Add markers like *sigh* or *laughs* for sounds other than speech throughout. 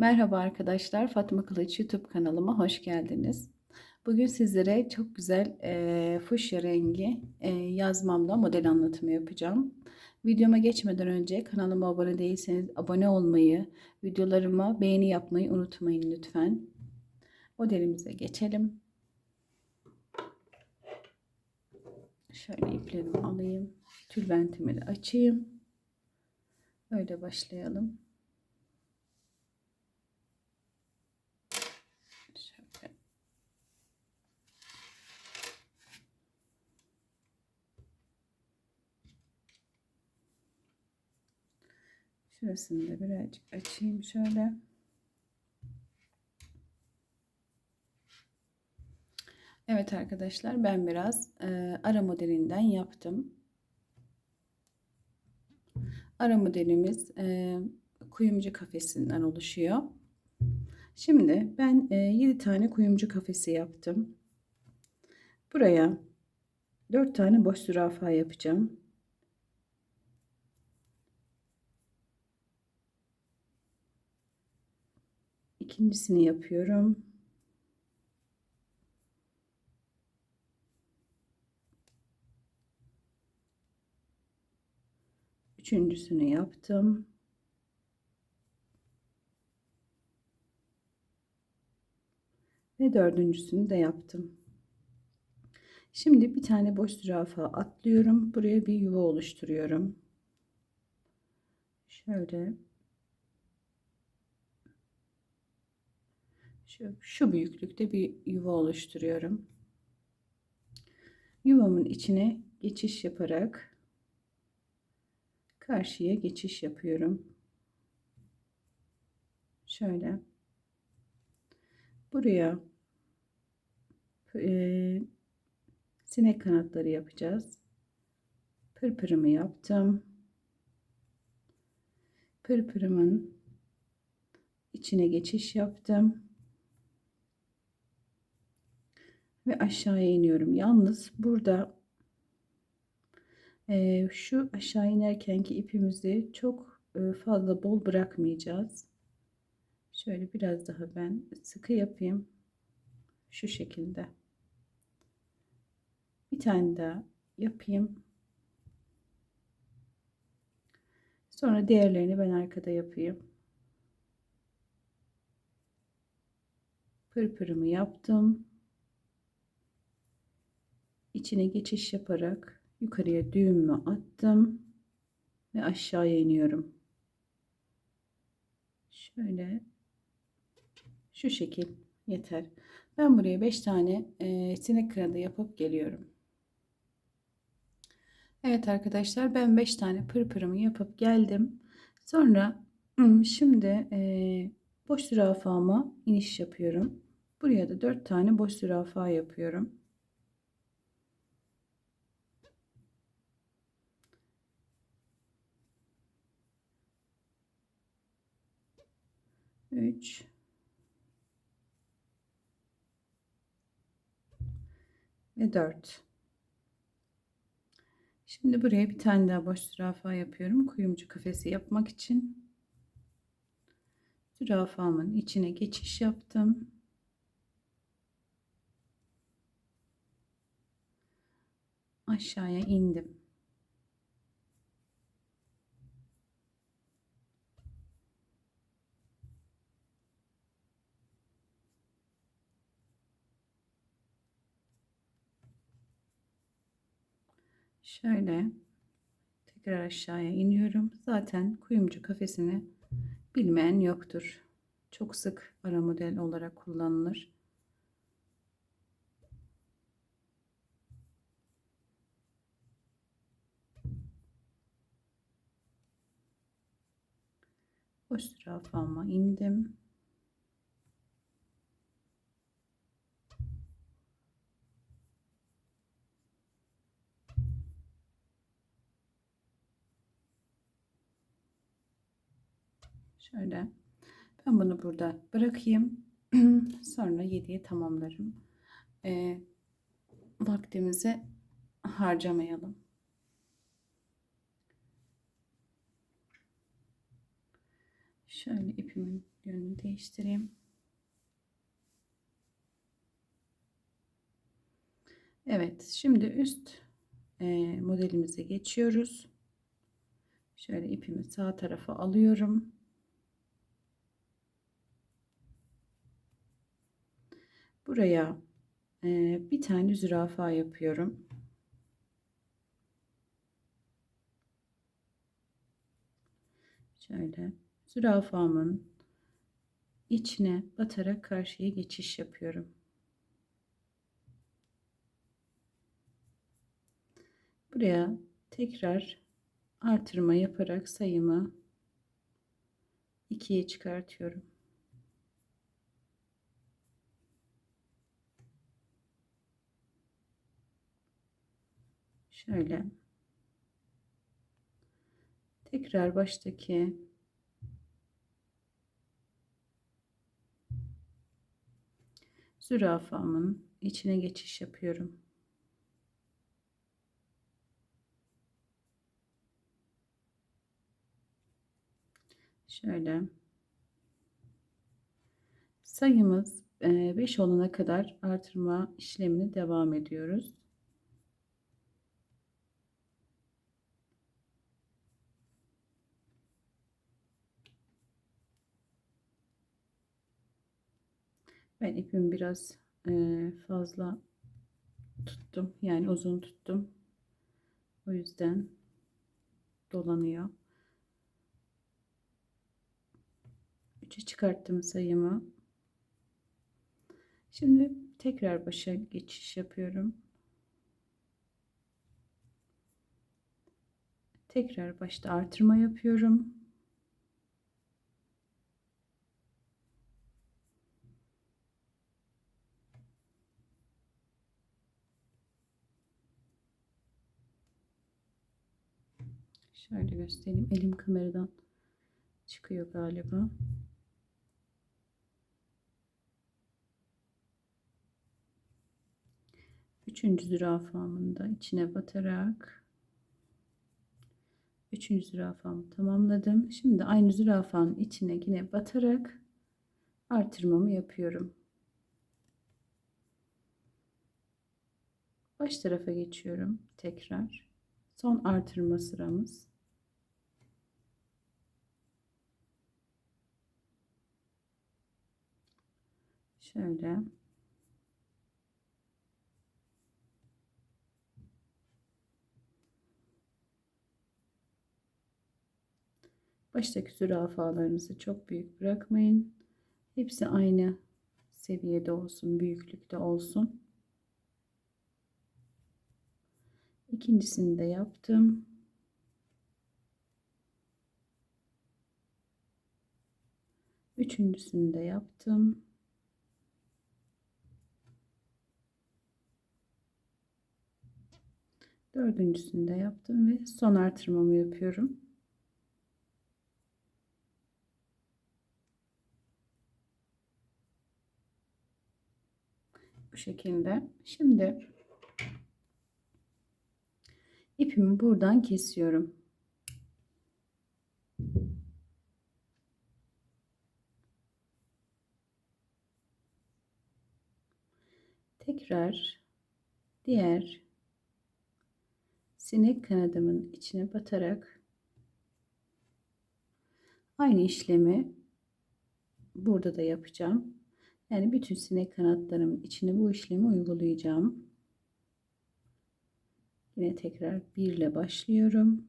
Merhaba arkadaşlar, Fatma Kılıç YouTube kanalıma hoş geldiniz. Bugün sizlere çok güzel e, fuşya rengi e, yazmamla model anlatımı yapacağım. Videoma geçmeden önce kanalıma abone değilseniz abone olmayı, videolarıma beğeni yapmayı unutmayın lütfen. Modelimize geçelim. Şöyle iplerimi alayım. Tülbentimi de açayım. Öyle başlayalım. Şöyle. Şurasını da birazcık açayım şöyle. Evet arkadaşlar ben biraz e, ara modelinden yaptım. Ara modelimiz e, kuyumcu kafesinden oluşuyor. Şimdi ben e, 7 tane kuyumcu kafesi yaptım. Buraya 4 tane boş zürafa yapacağım. İkincisini yapıyorum. Üçüncüsünü yaptım. Ve dördüncüsünü de yaptım. Şimdi bir tane boş zürafa atlıyorum. Buraya bir yuva oluşturuyorum. Şöyle. Şu, şu büyüklükte bir yuva oluşturuyorum. Yuvamın içine geçiş yaparak karşıya geçiş yapıyorum. Şöyle. Buraya e, sinek kanatları yapacağız. Pırpırımı yaptım. Pırpırımın içine geçiş yaptım. Ve aşağıya iniyorum. Yalnız burada e, şu aşağı inerkenki ipimizi çok e, fazla bol bırakmayacağız. Şöyle biraz daha ben sıkı yapayım. Şu şekilde. Bir tane daha yapayım. Sonra diğerlerini ben arkada yapayım. Pırpırımı yaptım. İçine geçiş yaparak yukarıya düğümümü attım ve aşağıya iniyorum. Şöyle şu şekil yeter. Ben buraya 5 tane e, sinek kanadı yapıp geliyorum. Evet arkadaşlar ben 5 tane pırpırımı yapıp geldim. Sonra şimdi e, boş zürafama iniş yapıyorum. Buraya da 4 tane boş zürafa yapıyorum. Üç. Ve dört. Şimdi buraya bir tane daha boş zürafa yapıyorum. Kuyumcu kafesi yapmak için. Zürafamın içine geçiş yaptım. Aşağıya indim. Şöyle tekrar aşağıya iniyorum. Zaten kuyumcu kafesini bilmeyen yoktur. Çok sık ara model olarak kullanılır. Boş zürafama indim. Şöyle. Ben bunu burada bırakayım. *clears throat* Sonra 7'ye tamamlarım. E, vaktimizi harcamayalım. Şöyle ipimin yönünü değiştireyim. Evet, şimdi üst e, modelimize geçiyoruz. Şöyle ipimi sağ tarafa alıyorum. Buraya e, bir tane zürafa yapıyorum. Şöyle zürafamın içine batarak karşıya geçiş yapıyorum. Buraya tekrar artırma yaparak sayımı 2'ye çıkartıyorum. Şöyle tekrar baştaki zürafamın içine geçiş yapıyorum. Şöyle sayımız 5 e, olana kadar artırma işlemini devam ediyoruz. Ben ipimi biraz e, fazla tuttum. Yani uzun tuttum. O yüzden dolanıyor. 3'e çıkarttım sayımı. Şimdi tekrar başa geçiş yapıyorum. Tekrar başta artırma yapıyorum. Şöyle göstereyim. Elim kameradan çıkıyor galiba. Üçüncü zürafamın da içine batarak üçüncü zürafamı tamamladım. Şimdi aynı zürafanın içine yine batarak artırmamı yapıyorum. Baş tarafa geçiyorum tekrar. Son artırma sıramız. Şöyle. Baştaki zürafalarınızı çok büyük bırakmayın. Hepsi aynı seviyede olsun, büyüklükte olsun. İkincisini de yaptım. Üçüncüsünü de yaptım. Dördüncüsünü de yaptım ve son artırmamı yapıyorum. Bu şekilde. Şimdi ipimi buradan kesiyorum. Tekrar diğer sinek kanadımın içine batarak aynı işlemi burada da yapacağım. Yani bütün sinek kanatlarımın içine bu işlemi uygulayacağım. Yine tekrar bir ile başlıyorum.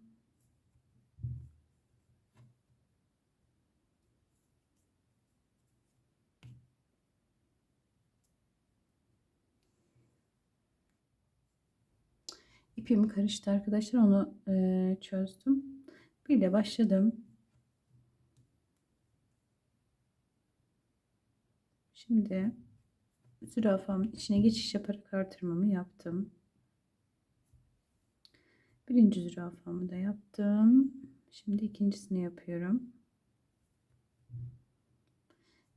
İpim karıştı arkadaşlar. Onu e, çözdüm. Bir ile başladım. Şimdi zürafamın içine geçiş yaparak artırmamı yaptım. Birinci zürafamı da yaptım. Şimdi ikincisini yapıyorum.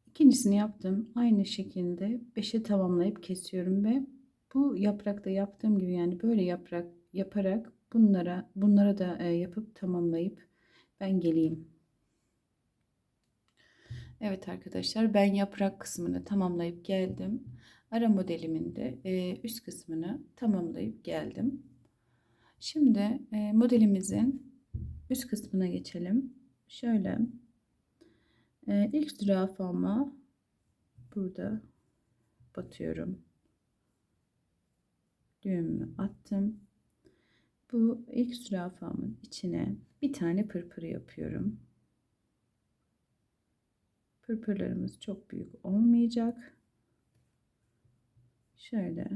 İkincisini yaptım. Aynı şekilde 5'e tamamlayıp kesiyorum ve bu yaprakta yaptığım gibi yani böyle yaprak yaparak bunlara bunlara da e, yapıp tamamlayıp ben geleyim. Evet arkadaşlar ben yaprak kısmını tamamlayıp geldim. Ara modelimin de e, üst kısmını tamamlayıp geldim. Şimdi e, modelimizin üst kısmına geçelim. Şöyle ilk zürafama burada batıyorum. Düğümümü attım. Bu ilk zürafamın içine bir tane pırpır yapıyorum. Pırpırlarımız çok büyük olmayacak. Şöyle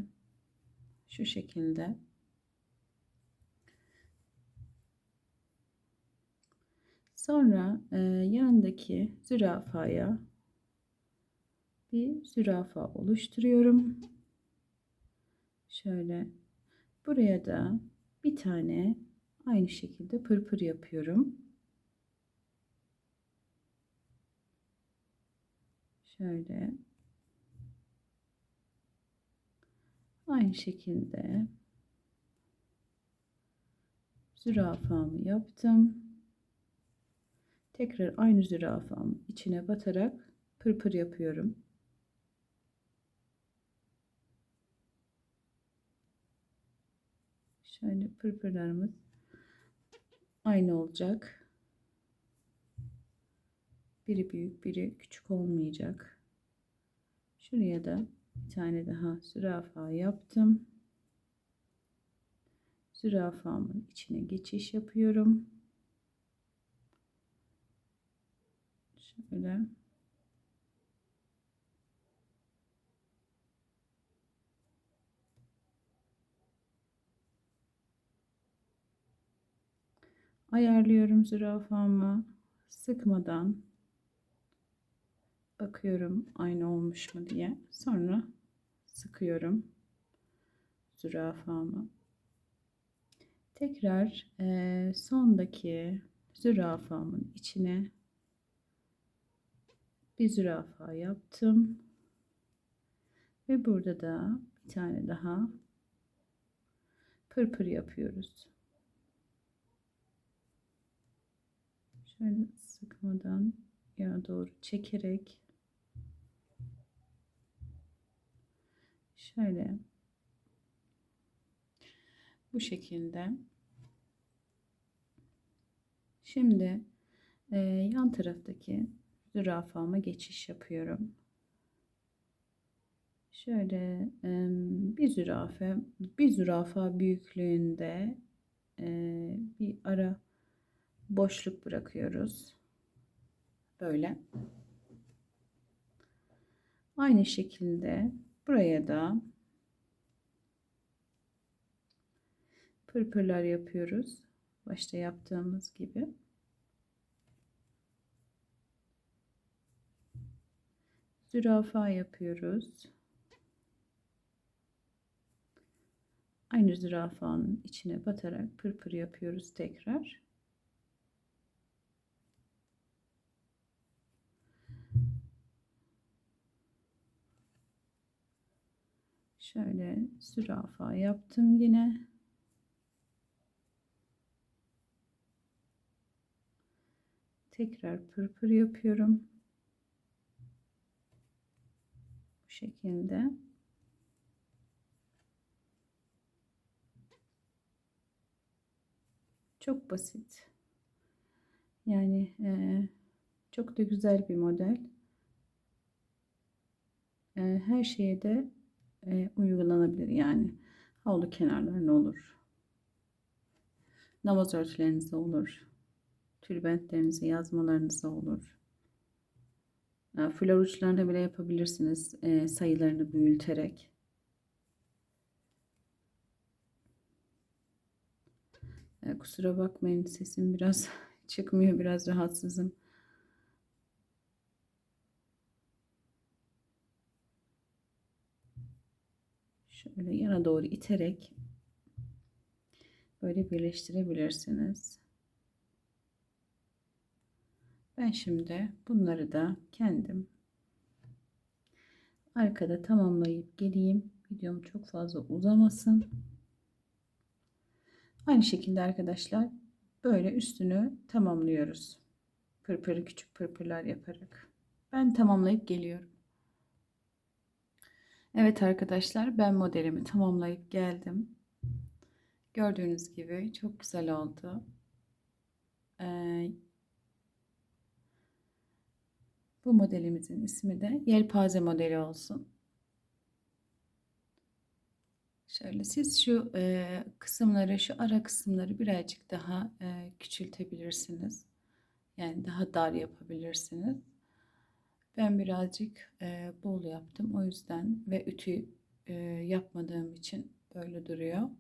şu şekilde Sonra e, yanındaki zürafaya bir zürafa oluşturuyorum. Şöyle buraya da bir tane aynı şekilde pırpır yapıyorum. Şöyle aynı şekilde zürafamı yaptım. Tekrar aynı zürafamın içine batarak pırpır yapıyorum. Şöyle pırpırlarımız aynı olacak. Biri büyük, biri küçük olmayacak. Şuraya da bir tane daha zürafa yaptım. Zürafamın içine geçiş yapıyorum. Şöyle. Ayarlıyorum zürafamı sıkmadan bakıyorum aynı olmuş mu diye. Sonra sıkıyorum zürafamı. Tekrar e, sondaki zürafamın içine bir zürafa yaptım. Ve burada da bir tane daha pırpır yapıyoruz. Şöyle sıkmadan yana doğru çekerek. Şöyle. Bu şekilde. Şimdi e, yan taraftaki zürafama geçiş yapıyorum. Şöyle bir zürafa, bir zürafa büyüklüğünde bir ara boşluk bırakıyoruz. Böyle. Aynı şekilde buraya da pırpırlar yapıyoruz. Başta yaptığımız gibi. zürafa yapıyoruz. Aynı zürafanın içine batarak pırpır yapıyoruz tekrar. Şöyle zürafa yaptım yine. Tekrar pırpır yapıyorum. şekilde. Çok basit. Yani e, çok da güzel bir model. E, her şeye de e, uygulanabilir. Yani havlu kenarlarına olur. Namaz örtülerinize olur. Tülbentlerinize, yazmalarınıza olur. Flor uçlarında bile yapabilirsiniz e, sayılarını büyüterek. E, kusura bakmayın sesim biraz *laughs* çıkmıyor biraz rahatsızım. Şöyle yana doğru iterek böyle birleştirebilirsiniz. Ben şimdi bunları da kendim arkada tamamlayıp geleyim. Videom çok fazla uzamasın. Aynı şekilde arkadaşlar böyle üstünü tamamlıyoruz. Pırpırı küçük pırpırlar yaparak. Ben tamamlayıp geliyorum. Evet arkadaşlar ben modelimi tamamlayıp geldim. Gördüğünüz gibi çok güzel oldu. Ee, bu modelimizin ismi de yelpaze modeli olsun. Şöyle siz şu e, kısımları, şu ara kısımları birazcık daha e, küçültebilirsiniz. Yani daha dar yapabilirsiniz. Ben birazcık e, bol yaptım. O yüzden ve ütü e, yapmadığım için böyle duruyor.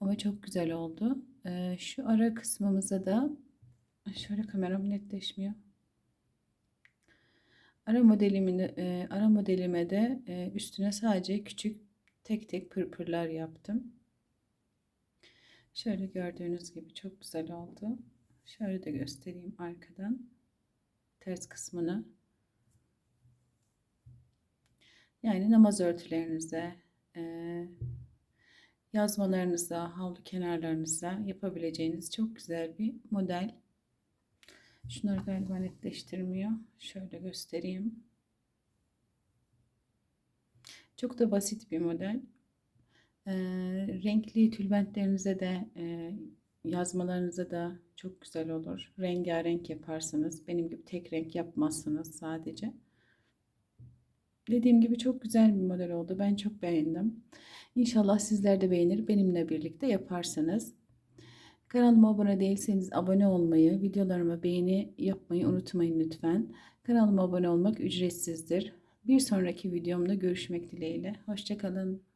Ama çok güzel oldu. E, şu ara kısmımıza da şöyle kameram netleşmiyor. Ara modelimini e, ara modelime de e, üstüne sadece küçük tek tek pırpırlar yaptım. Şöyle gördüğünüz gibi çok güzel oldu. Şöyle de göstereyim arkadan ters kısmını. Yani namaz örtülerinize, e, yazmalarınıza, havlu kenarlarınıza yapabileceğiniz çok güzel bir model. Şunları galiba netleştirmiyor. Şöyle göstereyim. Çok da basit bir model. E, renkli tülbentlerinize de e, yazmalarınıza da çok güzel olur. Rengarenk yaparsınız. Benim gibi tek renk yapmazsınız sadece. Dediğim gibi çok güzel bir model oldu. Ben çok beğendim. İnşallah sizler de beğenir. Benimle birlikte yaparsınız. Kanalıma abone değilseniz abone olmayı, videolarıma beğeni yapmayı unutmayın lütfen. Kanalıma abone olmak ücretsizdir. Bir sonraki videomda görüşmek dileğiyle. Hoşçakalın.